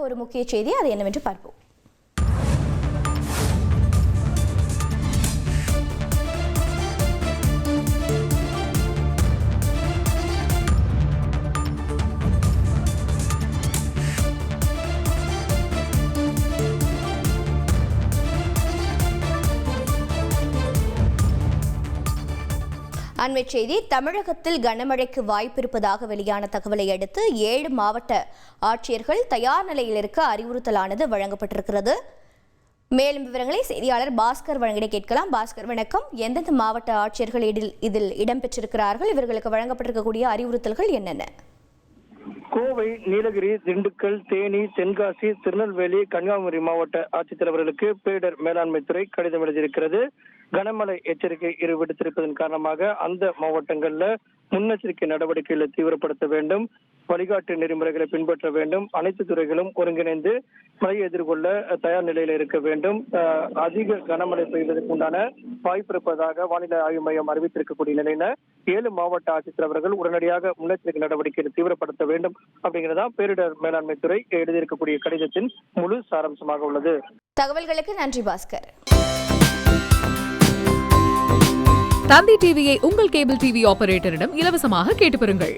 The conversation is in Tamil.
ஒரு முக்கிய செய்தி அது என்னவென்று பார்ப்போம். அண்மை செய்தி தமிழகத்தில் கனமழைக்கு வாய்ப்பிருப்பதாக வெளியான தகவலை அடுத்து ஏழு மாவட்ட ஆட்சியர்கள் தயார் நிலையில் இருக்க அறிவுறுத்தலானது வழங்கப்பட்டிருக்கிறது. மேலும் விவரங்களை செய்தியாளர் பாஸ்கர் வழங்கிட கேட்கலாம். பாஸ்கர் வணக்கம். எந்தெந்த மாவட்ட ஆட்சியர்கள் இதில் இதில் இடம்பெற்றிருக்கிறார்கள்? இவர்களுக்கு வழங்கப்பட்டிருக்கக்கூடிய அறிவுறுத்தல்கள் என்னென்ன? கோவை நீலகிரி திண்டுக்கல் தேனி தென்காசி திருநெல்வேலி கன்னியாகுமரி மாவட்ட ஆட்சித்தலைவர்களுக்கு பேரிடர் மேலாண்மை துறை கடிதம் எழுதியிருக்கிறது. கனமழை எச்சரிக்கை இரு விடுத்திருப்பதன் காரணமாக அந்த மாவட்டங்கள்ல முன்னெச்சரிக்கை நடவடிக்கைகளை தீவிரப்படுத்த வேண்டும். வழிகாட்டு நெறிமுறைகளை பின்பற்ற வேண்டும். அனைத்து துறைகளும் ஒருங்கிணைந்து மழையை எதிர்கொள்ள தயார் நிலையில் இருக்க வேண்டும். அதிக கனமழை பெய்வதற்கு உண்டான வாய்ப்பு இருப்பதாக வானிலை ஆய்வு மையம் அறிவித்திருக்கக்கூடிய நிலையில ஏழு மாவட்ட ஆட்சித்தலைவர்கள் உடனடியாக முன்னெச்சரிக்கை நடவடிக்கைகளை தீவிரப்படுத்த வேண்டும் அப்படிங்கிறதா பேரிடர் மேலாண்மை துறை எழுதியிருக்கக்கூடிய கடிதத்தின் முழு சாராம்சமாக உள்ளது. தகவல்களுக்கு நன்றி பாஸ்கர். தந்தி டிவியை உங்கள் கேபிள் டிவி ஆபரேட்டரிடம் இலவசமாக கேட்டு பெறுங்கள்.